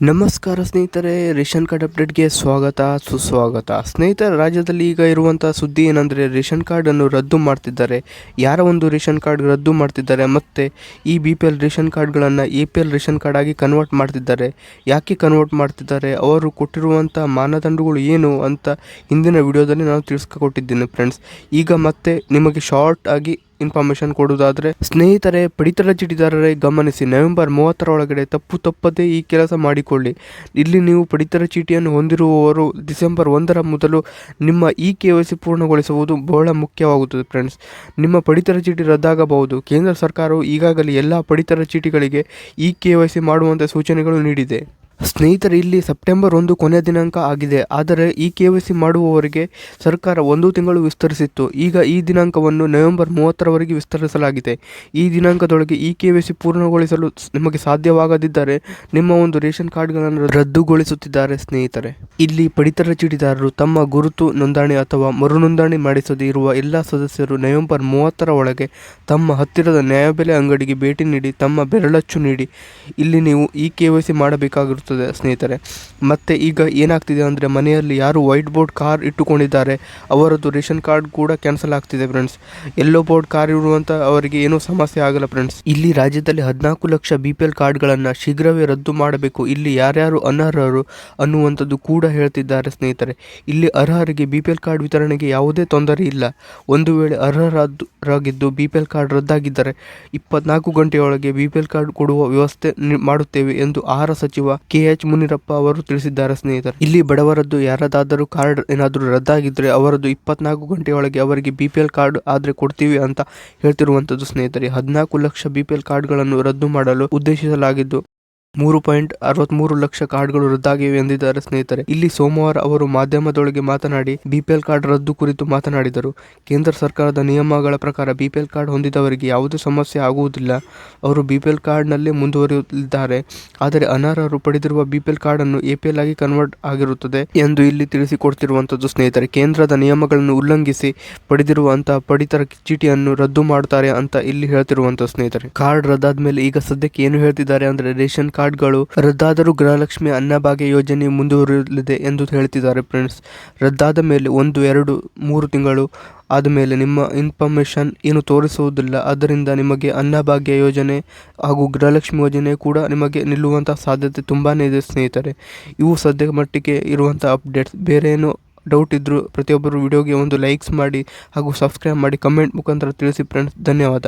ನಮಸ್ಕಾರ ಸ್ನೇಹಿತರೆ, ration card ಅಪ್ಡೇಟ್ಗೆ ಸ್ವಾಗತ, ಸುಸ್ವಾಗತ. ಸ್ನೇಹಿತರೆ, ರಾಜ್ಯದಲ್ಲಿ ಈಗ ಇರುವಂಥ ಸುದ್ದಿ ಏನಂದರೆ, ರೇಷನ್ ಕಾರ್ಡನ್ನು ರದ್ದು ಮಾಡ್ತಿದ್ದಾರೆ. ಯಾರ ಒಂದು ರೇಷನ್ ಕಾರ್ಡ್ ರದ್ದು ಮಾಡ್ತಿದ್ದಾರೆ ಮತ್ತು ಈ ಬಿ ಪಿ ಎಲ್ ರೇಷನ್ ಕಾರ್ಡ್ಗಳನ್ನು A P L ration card ಆಗಿ ಕನ್ವರ್ಟ್ ಮಾಡ್ತಿದ್ದಾರೆ. ಯಾಕೆ ಕನ್ವರ್ಟ್ ಮಾಡ್ತಿದ್ದಾರೆ? ಅವರು ಕೊಟ್ಟಿರುವಂಥ ಮಾನದಂಡಗಳು ಏನು ಅಂತ ಹಿಂದಿನ ವಿಡಿಯೋದಲ್ಲಿ ನಾನು ತಿಳಿಸ್ಕೊಟ್ಟಿದ್ದೀನಿ ಫ್ರೆಂಡ್ಸ್ ಈಗ ಮತ್ತೆ ನಿಮಗೆ ಶಾರ್ಟ್ ಆಗಿ ಇನ್ಫಾರ್ಮೇಶನ್ ಕೊಡುವುದಾದರೆ, ಸ್ನೇಹಿತರೆ, ಪಡಿತರ ಚೀಟಿದಾರರೇ, ಗಮನಿಸಿ, ನವೆಂಬರ್ ಮೂವತ್ತರ ಒಳಗಡೆ ತಪ್ಪು ತಪ್ಪದೆ ಈ ಕೆಲಸ ಮಾಡಿಕೊಳ್ಳಿ. ಇಲ್ಲಿ ನೀವು ಪಡಿತರ ಚೀಟಿಯನ್ನು ಹೊಂದಿರುವವರು ಡಿಸೆಂಬರ್ ಒಂದರ ಮೊದಲು ನಿಮ್ಮ ಇ ಕೆ ವೈ ಸಿ ಪೂರ್ಣಗೊಳಿಸುವುದು ಬಹಳ ಮುಖ್ಯವಾಗುತ್ತದೆ ಫ್ರೆಂಡ್ಸ್ ನಿಮ್ಮ ಪಡಿತರ ಚೀಟಿ ರದ್ದಾಗಬಹುದು. ಕೇಂದ್ರ ಸರ್ಕಾರವು ಈಗಾಗಲೇ ಎಲ್ಲ ಪಡಿತರ ಚೀಟಿಗಳಿಗೆ ಇ ಕೆ ವೈ ಸಿ ಮಾಡುವಂಥ ಸೂಚನೆಗಳು ನೀಡಿದೆ. ಸ್ನೇಹಿತರೆ, ಇಲ್ಲಿ ಸೆಪ್ಟೆಂಬರ್ ಒಂದು ಕೊನೆಯ ದಿನಾಂಕ ಆಗಿದೆ. ಆದರೆ ಈ ಕೆ ವೈ ಸಿ ಮಾಡುವವರಿಗೆ ಸರ್ಕಾರ ಒಂದು ತಿಂಗಳು ವಿಸ್ತರಿಸಿತ್ತು. ಈಗ ಈ ದಿನಾಂಕವನ್ನು ನವೆಂಬರ್ ಮೂವತ್ತರವರೆಗೆ ವಿಸ್ತರಿಸಲಾಗಿದೆ. ಈ ದಿನಾಂಕದೊಳಗೆ ಈ ಕೆ ವೈ ಸಿ ಪೂರ್ಣಗೊಳಿಸಲು ನಿಮಗೆ ಸಾಧ್ಯವಾಗದಿದ್ದರೆ ನಿಮ್ಮ ಒಂದು ರೇಷನ್ ಕಾರ್ಡ್ಗಳನ್ನು ರದ್ದುಗೊಳಿಸುತ್ತಿದ್ದಾರೆ ಸ್ನೇಹಿತರೆ. ಇಲ್ಲಿ ಪಡಿತರ ಚೀಟಿದಾರರು ತಮ್ಮ ಗುರುತು ನೋಂದಣಿ ಅಥವಾ ಮರು ನೋಂದಣಿ ಮಾಡಿಸದೇ ಇರುವ ಎಲ್ಲ ಸದಸ್ಯರು ನವೆಂಬರ್ ಮೂವತ್ತರ ಒಳಗೆ ತಮ್ಮ ಹತ್ತಿರದ ನ್ಯಾಯಬೆಲೆ ಅಂಗಡಿಗೆ ಭೇಟಿ ನೀಡಿ ತಮ್ಮ ಬೆರಳಚ್ಚು ನೀಡಿ. ಇಲ್ಲಿ ನೀವು ಈ ಕೆ ವೈ ಸಿ ಮಾಡಬೇಕಾಗಿರುತ್ತದೆ. ಸ್ನೇಹಿತರೆ. ಮತ್ತು ಈಗ ಏನಾಗ್ತಿದೆ ಅಂದರೆ ಮನೆಯಲ್ಲಿ ಯಾರು ವೈಟ್ ಬೋರ್ಡ್ ಕಾರ್ ಇಟ್ಟುಕೊಂಡಿದ್ದಾರೆ, ಅವರದ್ದು ರೇಷನ್ ಕಾರ್ಡ್ ಕೂಡ ಕ್ಯಾನ್ಸಲ್ ಆಗ್ತಿದೆ ಫ್ರೆಂಡ್ಸ್ ಎಲ್ಲೋ ಬೋರ್ಡ್ ಕಾರ್ ಇರುವಂಥ ಅವರಿಗೆ ಏನೂ ಸಮಸ್ಯೆ ಆಗಲ್ಲ ಫ್ರೆಂಡ್ಸ್ ಇಲ್ಲಿ ರಾಜ್ಯದಲ್ಲಿ ಹದಿನಾಲ್ಕು ಲಕ್ಷ ಬಿ ಪಿ ಎಲ್ ಕಾರ್ಡ್ಗಳನ್ನು ಶೀಘ್ರವೇ ರದ್ದು ಮಾಡಬೇಕು. ಇಲ್ಲಿ ಯಾರ್ಯಾರು ಅನರ್ಹರು ಅನ್ನುವಂಥದ್ದು ಕೂಡ ಹೇಳ್ತಿದ್ದಾರೆ ಸ್ನೇಹಿತರೆ. ಇಲ್ಲಿ ಅರ್ಹರಿಗೆ ಬಿ ಪಿ ಎಲ್ ಕಾರ್ಡ್ ವಿತರಣೆಗೆ ಯಾವುದೇ ತೊಂದರೆ ಇಲ್ಲ. ಒಂದು ವೇಳೆ ಅರ್ಹರಾಗಿದ್ದು ಬಿ ಪಿ ಎಲ್ ಕಾರ್ಡ್ ರದ್ದಾಗಿದ್ದರೆ, ಇಪ್ಪತ್ನಾಲ್ಕು ಗಂಟೆಯೊಳಗೆ ಬಿ ಪಿ ಎಲ್ ಕಾರ್ಡ್ ಕೊಡುವ ವ್ಯವಸ್ಥೆ ಮಾಡುತ್ತೇವೆ ಎಂದು ಆಹಾರ ಸಚಿವ ಎಚ್ ಮುನಿರಪ್ಪ ಅವರು ತಿಳಿಸಿದ್ದಾರೆ ಸ್ನೇಹಿತರೆ. ಇಲ್ಲಿ ಬಡವರದ್ದು ಯಾರದಾದರೂ ಕಾರ್ಡ್ ಏನಾದರೂ ರದ್ದಾಗಿದ್ದರೆ ಅವರದ್ದು ಇಪ್ಪತ್ನಾಲ್ಕು ಗಂಟೆಯೊಳಗೆ ಅವರಿಗೆ ಬಿ ಪಿ ಕಾರ್ಡ್ ಆದರೆ ಕೊಡ್ತೀವಿ ಅಂತ ಹೇಳ್ತಿರುವಂಥದ್ದು ಸ್ನೇಹಿತರೆ. ಹದಿನಾಲ್ಕು ಲಕ್ಷ ಬಿ ಪಿ ಎಲ್ ಕಾರ್ಡ್ಗಳನ್ನು ರದ್ದು ಮಾಡಲು ಉದ್ದೇಶಿಸಲಾಗಿದ್ದು ಮೂರು ಪಾಯಿಂಟ್ ಅರವತ್ಮೂರು ಲಕ್ಷ ಕಾರ್ಡ್ಗಳು ರದ್ದಾಗಿವೆ ಎಂದಿದ್ದಾರೆ ಸ್ನೇಹಿತರೆ. ಇಲ್ಲಿ ಸೋಮವಾರ ಅವರು ಮಾಧ್ಯಮದೊಳಗೆ ಮಾತನಾಡಿ ಬಿಪಿಎಲ್ ಕಾರ್ಡ್ ರದ್ದು ಕುರಿತು ಮಾತನಾಡಿದರು. ಕೇಂದ್ರ ಸರ್ಕಾರದ ನಿಯಮಗಳ ಪ್ರಕಾರ ಬಿಪಿಎಲ್ ಕಾರ್ಡ್ ಹೊಂದಿದವರಿಗೆ ಯಾವುದೇ ಸಮಸ್ಯೆ ಆಗುವುದಿಲ್ಲ. ಅವರು ಬಿಪಿಎಲ್ ಕಾರ್ಡ್ನಲ್ಲೇ ಮುಂದುವರಿಯಲಿದ್ದಾರೆ. ಆದರೆ ಅನರ್ಹರು ಪಡೆದಿರುವ ಬಿಪಿಎಲ್ ಕಾರ್ಡ್ ಅನ್ನು ಎಪಿಎಲ್ ಆಗಿ ಕನ್ವರ್ಟ್ ಆಗಿರುತ್ತದೆ ಎಂದು ಇಲ್ಲಿ ತಿಳಿಸಿಕೊಡ್ತಿರುವಂತದ್ದು ಸ್ನೇಹಿತರೆ. ಕೇಂದ್ರದ ನಿಯಮಗಳನ್ನು ಉಲ್ಲಂಘಿಸಿ ಪಡೆದಿರುವಂತಹ ಪಡಿತರ ಚೀಟಿಯನ್ನು ರದ್ದು ಮಾಡುತ್ತಾರೆ ಅಂತ ಇಲ್ಲಿ ಹೇಳ್ತಿರುವಂತಹ ಸ್ನೇಹಿತರೆ. ಕಾರ್ಡ್ ರದ್ದಾದ ಮೇಲೆ ಈಗ ಸದ್ಯಕ್ಕೆ ಏನು ಹೇಳ್ತಿದ್ದಾರೆ ಅಂದ್ರೆ ರೇಷನ್ ಕಾರ್ಡ್ಗಳು. ರದ್ದಾದರೂ ಗೃಹಲಕ್ಷ್ಮಿ ಅನ್ನಭಾಗ್ಯ ಯೋಜನೆ ಮುಂದುವರಿಯಲಿದೆ ಎಂದು ಹೇಳ್ತಿದ್ದಾರೆ ಫ್ರೆಂಡ್ಸ್. ರದ್ದಾದ ಮೇಲೆ ಒಂದು, ಎರಡು, ಮೂರು ತಿಂಗಳು ಆದಮೇಲೆ ನಿಮ್ಮ ಇನ್ಫಾರ್ಮೇಷನ್ ಏನು ತೋರಿಸುವುದಿಲ್ಲ. ಅದರಿಂದ ನಿಮಗೆ ಅನ್ನಭಾಗ್ಯ ಯೋಜನೆ ಹಾಗೂ ಗೃಹಲಕ್ಷ್ಮಿ ಯೋಜನೆ ಕೂಡ ನಿಮಗೆ ನಿಲ್ಲುವಂಥ ಸಾಧ್ಯತೆ ತುಂಬಾ ಇದೆ ಸ್ನೇಹಿತರೆ. ಇವು ಸದ್ಯ ಮಟ್ಟಿಗೆ ಇರುವಂಥ ಅಪ್ಡೇಟ್ಸ್. ಬೇರೆ ಏನು ಡೌಟ್ ಇದ್ದರೂ ಪ್ರತಿಯೊಬ್ಬರು ವಿಡಿಯೋಗೆ ಒಂದು ಲೈಕ್ಸ್ ಮಾಡಿ ಹಾಗೂ ಸಬ್ಸ್ಕ್ರೈಬ್ ಮಾಡಿ ಕಮೆಂಟ್ ಮುಖಾಂತರ ತಿಳಿಸಿ ಫ್ರೆಂಡ್ಸ್. ಧನ್ಯವಾದ.